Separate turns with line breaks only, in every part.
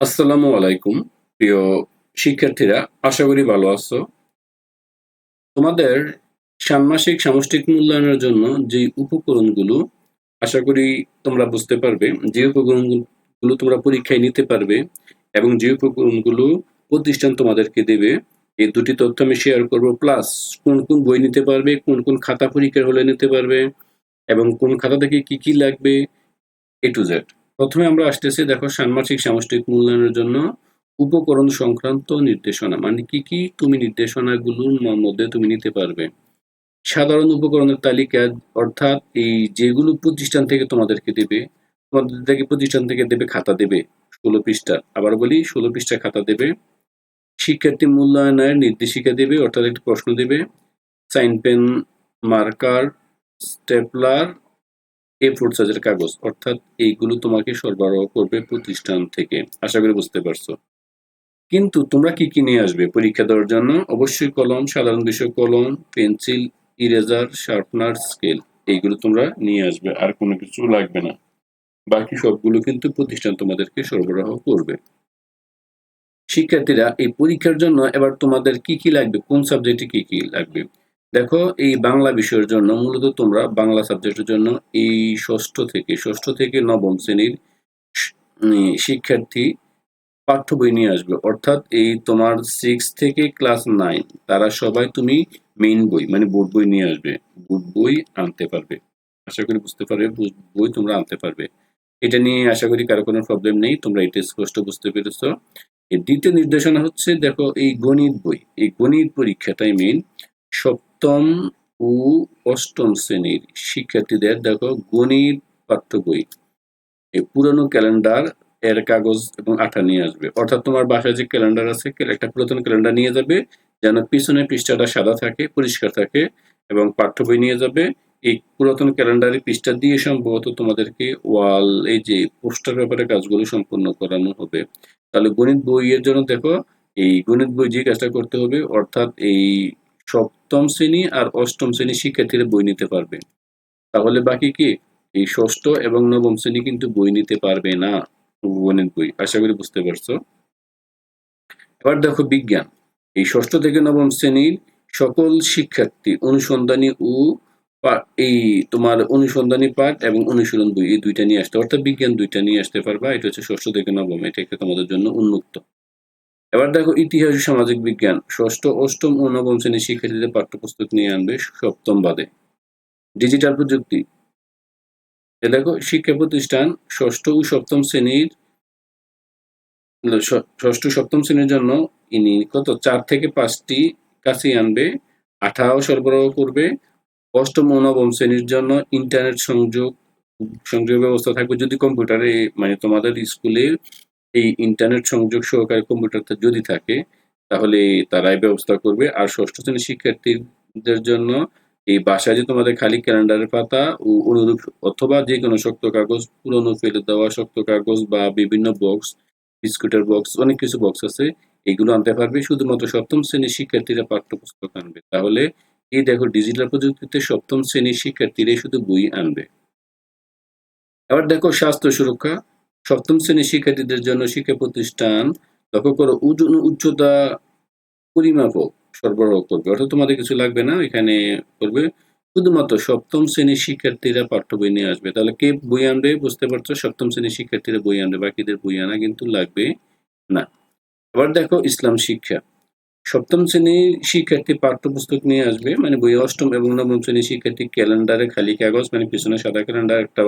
আসসালামু আলাইকুম, প্রিয় শিক্ষার্থীরা, আশা করি ভালো আছো। তোমাদের ষান্মাসিক সামষ্টিক মূল্যায়নের জন্য যে উপকরণগুলো, আশা করি তোমরা বুঝতে পারবে, যে উপকরণগুলো তোমরা পরীক্ষায় নিতে পারবে এবং যে উপকরণগুলো প্রতিষ্ঠান তোমাদেরকে দেবে, এই দুটি তথ্য আমি শেয়ার করব প্লাস কোন কোন বই নিতে পারবে, কোন কোন খাতা পরীক্ষার হলে নিতে পারবে, এবং কোন খাতা থেকে কি কি লাগবে এ টু জেড প্রথমে আমরা আসতেছি, দেখো, ষান্মাসিক সামষ্টিক মূল্যায়নের জন্য উপকরণ সংক্রান্ত নির্দেশনা মানে কি কি? তুমি নির্দেশনাগুলোর মধ্যে তুমি নিতে পারবে। সাধারণ উপকরণের তালিকা, অর্থাৎ এই যেগুলো প্রতিষ্ঠান থেকে তোমাদেরকে দেবে, তোমাদের থেকে প্রতিষ্ঠান থেকে দেবে খাতা দেবে, ষোলো পৃষ্ঠা। আবার বলি, ষোলো পৃষ্ঠা খাতা দেবে, শিক্ষার্থী মূল্যায়নের নির্দেশিকা দেবে, অর্থাৎ একটি প্রশ্ন দেবে, sign pen, marker, stapler A four সাইজের কাগজ, অর্থাৎ এইগুলো তোমাকে সরবরাহ করবে প্রতিষ্ঠান থেকে। আশা করি বুঝতে পারছ। কিন্তু তোমরা কি কি নিয়ে আসবে পরীক্ষা দেওয়ার জন্য? অবশ্যই কলম, সাধারণ বিষয় কলম, পেন্সিল, ইরেজার, শার্পনার, স্কেল, এইগুলো তোমরা নিয়ে আসবে, আর কোনো কিছু লাগবে না। বাকি সবগুলো কিন্তু প্রতিষ্ঠান তোমাদেরকে সরবরাহ করবে। শিক্ষার্থীরা, এই পরীক্ষার জন্য এবার তোমাদের কি কি লাগবে? কোন সাবজেক্টে কি কি লাগবে? দেখো, এই বাংলা বিষয়ের জন্য মূলত তোমরা বাংলা সাবজেক্টের জন্য এই ষষ্ঠ থেকে ষষ্ঠ থেকে নবম শ্রেণির শ- শিক্ষার্থী পাঠ্য বই নিয়ে আসবে। অর্থাৎ এই তোমার সিক্স থেকে ক্লাস নাইন তারা সবাই তুমি মেইন বই মানে বোর্ড বই নিয়ে আসবে। বোর্ড বই আনতে পারবে। আশা করি বুঝতে পারবে বই তোমরা আনতে পারবে। এটা নিয়ে আশা করি কারও কোনো প্রবলেম নেই, তোমরা এটা স্পষ্ট বুঝতে পেরেছ। দ্বিতীয় নির্দেশনা হচ্ছে, দেখো, এই গণিত বই। এই গণিত পরীক্ষাটাই মেইন সপ্তম ও অষ্টম শ্রেণির শিক্ষার্থীদের দেখো গণিত পাঠ্য বই এই পুরনো ক্যালেন্ডার এর কাগজ এবং আঠা নিয়ে আসবে। অর্থাৎ তোমার বাসায় যে ক্যালেন্ডার আছে একটা পুরাতন ক্যালেন্ডার নিয়ে যাবে, যেন পিছনে পৃষ্ঠাটা সাদা থাকে, পরিষ্কার থাকে এবং পাঠ্য বই নিয়ে যাবে। এই পুরাতন ক্যালেন্ডারের পৃষ্ঠা দিয়ে সম্ভবত তোমাদেরকে ওয়াল, এই যে পোস্টার ব্যাপারে কাজগুলো সম্পূর্ণ করানো হবে। তাহলে গণিত বইয়ের জন্য দেখো, এই গণিত বই যে কাজটা করতে হবে, অর্থাৎ এই সপ্তম শ্রেণি আর অষ্টম শ্রেণি শিক্ষার্থীরা বই নিতে পারবে। তাহলে বাকি কি? এই ষষ্ঠ এবং নবম শ্রেণি কিন্তু বই নিতে পারবে না গণিত বই। আশা করি বুঝতে পারছ? এবার দেখো বিজ্ঞান। এই ষষ্ঠ থেকে নবম শ্রেণির সকল শিক্ষার্থী অনুসন্ধানী ও এই তোমার অনুসন্ধানী পাঠ এবং অনুশীলন বই, এই দুইটা নিয়ে আসতে। অর্থাৎ বিজ্ঞান দুইটা নিয়ে আসতে পারবা। এটা হচ্ছে ষষ্ঠ থেকে নবম। এটা একটা তোমাদের জন্য উন্মুক্ত। এবার দেখো ইতিহাস সামাজিক বিজ্ঞান। ষষ্ঠ, অষ্টম ও নবম শ্রেণির শিক্ষার্থীদের পাঠ্যপুস্তক নিয়ে আনবে সপ্তম বাদে। ডিজিটাল প্রযুক্তি। দেখো, শিক্ষা প্রতিষ্ঠান ষষ্ঠ ও সপ্তম শ্রেণির ষষ্ঠ সপ্তম শ্রেণির জন্য ইনি কত? চার থেকে পাঁচটি কাছে আনবে আঠাও সরবরাহ করবে। অষ্টম ও নবম শ্রেণির জন্য ইন্টারনেট সংযোগ সংযোগ ব্যবস্থা থাকবে যদি কম্পিউটারে মানে তোমাদের স্কুলে এই ইন্টারনেট সংযোগ সহকারে কম্পিউটারটা যদি থাকে, তাহলে তারাই ব্যবস্থা করবে। আর ষষ্ঠ শ্রেণির শিক্ষার্থীদের জন্য এই বাসায় যে তোমাদের খালি ক্যালেন্ডারের পাতা, ও অনুরূপ অথবা যে কোনো শক্ত কাগজ, পুরনো ফেলে দেওয়া শক্ত কাগজ বা বিভিন্ন বক্স বিস্কুটের বক্স অনেক কিছু বক্স আছে, এগুলো আনতে পারবে। শুধুমাত্র সপ্তম শ্রেণির শিক্ষার্থীরা পাঠ্যপুস্তক আনবে। তাহলে এই দেখো ডিজিটাল প্রযুক্তিতে সপ্তম শ্রেণির শিক্ষার্থীরাই শুধু বই আনবে। এবার দেখো স্বাস্থ্য সুরক্ষা। সপ্তম শ্রেণির শিক্ষার্থীদের জন্য শিক্ষা প্রতিষ্ঠান লক্ষ্য করো, ওজন উচ্চতা পরিমাপক সরবরাহ করবে। অর্থাৎ তোমাদের কিছু লাগবে না, এখানে করবে। শুধুমাত্র সপ্তম শ্রেণির শিক্ষার্থীরা পাঠ্য বই নিয়ে আসবে। তাহলে কে বই আনবে? বুঝতে পারছ? সপ্তম শ্রেণির শিক্ষার্থীরা বই আনবে, বাকিদের বই আনা কিন্তু লাগবে না। আবার দেখো, ইসলাম শিক্ষা। সপ্তম শ্রেণির শিক্ষার্থী পাঠ্যপুস্তক নিয়ে আসবে মানে বই অষ্টম এবং নবম শ্রেণির শিক্ষার্থী ক্যালেন্ডারে খালি কাগজ মানে পিছনে সাদা ক্যালেন্ডার, একটা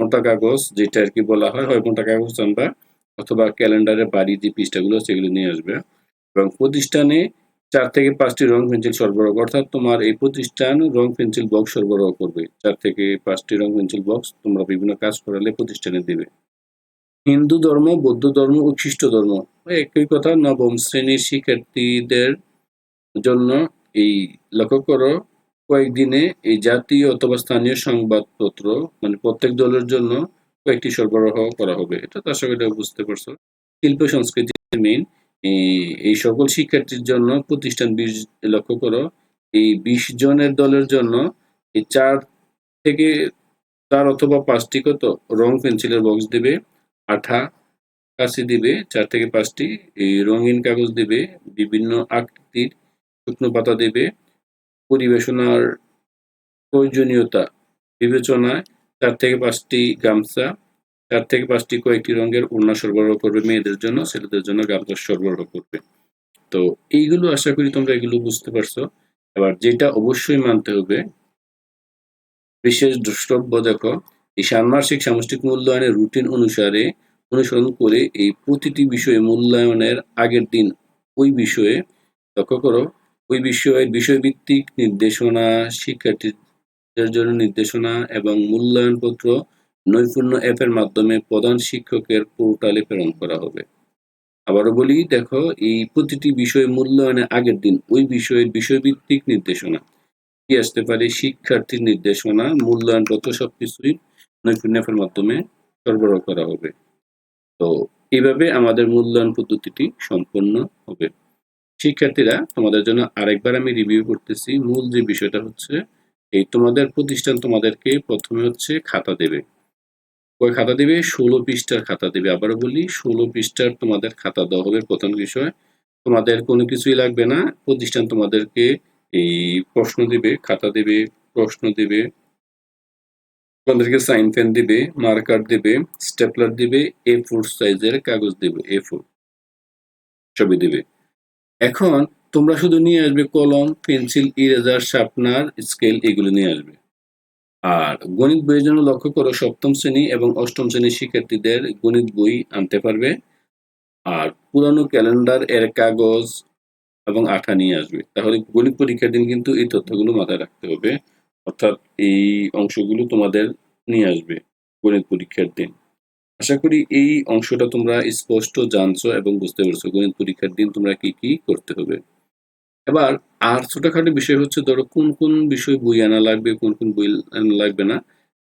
মোটা কাগজ, যেটা আর কি বলা হয় হয় মোটা কাগজ আনবা অথবা ক্যালেন্ডারে বাড়ি যে পৃষ্ঠাগুলো, সেগুলো নিয়ে আসবে। এবং প্রতিষ্ঠানে চার থেকে পাঁচটি রং পেন্সিল সরবরাহ অর্থাৎ তোমার এই প্রতিষ্ঠান রং পেন্সিল বক্স সরবরাহ করবে। চার থেকে পাঁচটি রং পেন্সিল বক্স তোমরা বিভিন্ন কাজ করালে প্রতিষ্ঠানে দেবে। হিন্দু ধর্ম, বৌদ্ধ ধর্ম ও খ্রিস্ট ধর্ম একই কথা নবম শ্রেণির শিক্ষার্থীদের জন্য এই লক্ষ্য করো। কয়েকদিনে এই জাতীয় অথবা স্থানীয় সংবাদপত্র মানে প্রত্যেক দলের জন্য কয়েকটি সরবরাহ করা হবে। এটা তো আশা করি বুঝতে পারছ। শিল্প সংস্কৃতি মেইন এই সকল শিক্ষার্থীর জন্য প্রতিষ্ঠান বিশ, লক্ষ্য করো, এই বিশ জনের দলের জন্য এই চার থেকে চার অথবা পাঁচটি কত? রং পেন্সিলের বক্স দেবে, আঠা কাশি দিবে, চার থেকে পাঁচটি, এই রঙিন কাগজ দেবে, বিভিন্ন আকৃতির শুকনো পাতা দেবে পরিবেশনার প্রয়োজনীয়তা বিবেচনায় চার থেকে পাঁচটি গামছা, চার থেকে পাঁচটি কয়েকটি রঙের ওড়না সরবরাহ করবে মেয়েদের জন্য, ছেলেদের জন্য গামছা সরবরাহ করবে। তো এইগুলো আশা করি তোমরা এগুলো বুঝতে পারছ। এবার যেটা অবশ্যই মানতে হবে, বিশেষ দ্রষ্টব্য দেখো, এই ষান্মাসিক সামষ্টিক মূল্যায়নের রুটিন অনুসারে অনুসরণ করে এই প্রতিটি বিষয়ে মূল্যায়নের আগের দিন ওই বিষয়ে লক্ষ্য করো ওই বিষয়ের বিষয়ভিত্তিক নির্দেশনা, শিক্ষার্থীদের জন্য নির্দেশনা এবং মূল্যায়নপত্র নৈপুণ্য অ্যাপের মাধ্যমে প্রধান শিক্ষকের পোর্টালে প্রেরণ করা হবে। আবারও বলি, দেখো, এই প্রতিটি বিষয় মূল্যায়নের আগের দিন ওই বিষয়ের বিষয়ভিত্তিক নির্দেশনা। কি আসতে পারে? শিক্ষার্থীর নির্দেশনা, মূল্যায়নপত্র সবকিছুই নৈপুণ্য অ্যাপের মাধ্যমে সরবরাহ করা হবে। তো এইভাবে আমাদের মূল্যায়ন পদ্ধতিটি সম্পন্ন হবে। শিক্ষার্থীরা, তোমাদের জন্য আরেকবার আমি রিভিউ করতেছি। মূল যে বিষয়টা হচ্ছে, এই তোমাদের প্রতিষ্ঠান তোমাদেরকে প্রথমে হচ্ছে খাতা দেবে। ওই খাতা দেবে? ষোলো পৃষ্ঠার খাতা দেবে। আবারও বলি, ষোলো পৃষ্ঠার তোমাদের খাতা দেওয়া হবে। প্রথম বিষয়, তোমাদের কোনো কিছুই লাগবে না। প্রতিষ্ঠান তোমাদেরকে এই প্রশ্ন দিবে, খাতা দেবে, প্রশ্ন দেবে, তোমাদেরকে সাইন পেন দিবে, মার্কার দিবে, স্টেপলার দিবে এ ফোর সাইজের কাগজ দেবে এ ফোর ছবি দিবে। এখন তোমরা শুধু নিয়ে আসবে কলম, পেন্সিল, ইরেজার, শার্পনার, স্কেল এগুলো নিয়ে আসবে। আর গণিত বইয়ের জন্য লক্ষ্য করো, সপ্তম শ্রেণি এবং অষ্টম শ্রেণির শিক্ষার্থীদের গণিত বই আনতে পারবে। আর পুরানো ক্যালেন্ডার, এর কাগজ এবং আঠা নিয়ে আসবে। তাহলে গণিত পরীক্ষার দিন কিন্তু এই তথ্যগুলো মাথায় রাখতে হবে। অর্থাৎ এই অংশগুলো তোমাদের নিয়ে আসবে গণিত পরীক্ষার দিন। আশা করি এই অংশটা তোমরা স্পষ্ট জানছো এবং বুঝতে পারছ। গণিত পরীক্ষার দিন তোমরা কি কি করতে হবে। এবার, আর ছোটখাটো বিষয় হচ্ছে, ধরো কোন কোন বিষয় বই আনা লাগবে, কোন কোন বই আনা লাগবে না,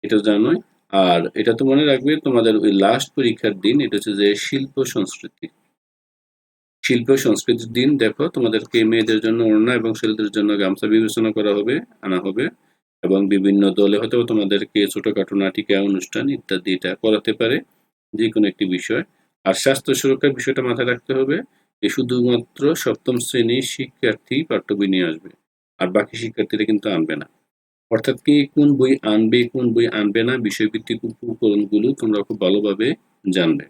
এটা জানোই। আর এটা তো মনে রাখবে, তোমাদের ওই লাস্ট পরীক্ষার দিন, এটা হচ্ছে যে শিল্প সংস্কৃতি। শিল্প সংস্কৃতির দিন, দেখো, তোমাদেরকে মেয়েদের জন্য ওড়না এবং ছেলেদের জন্য গামছা বিবেচনা করা হবে, আনা হবে। এবং বিভিন্ন দলে হয়তো তোমাদেরকে ছোটখাটো নাটিকা, অনুষ্ঠান ইত্যাদি এটা করাতে পারে। যে কোনো একটি বিষয়। আর স্বাস্থ্য সুরক্ষার বিষয়টা মাথায় রাখতে হবে যে শুধুমাত্র সপ্তম শ্রেণির শিক্ষার্থী পাঠ্য বই নিয়ে আসবে, আর বাকি শিক্ষার্থীরা কিন্তু আনবে না। অর্থাৎ কি কোন বই আনবে, কোন বই আনবে না, বিষয়ভিত্তিক উপকরণগুলো তোমরা খুব ভালোভাবে জানবে।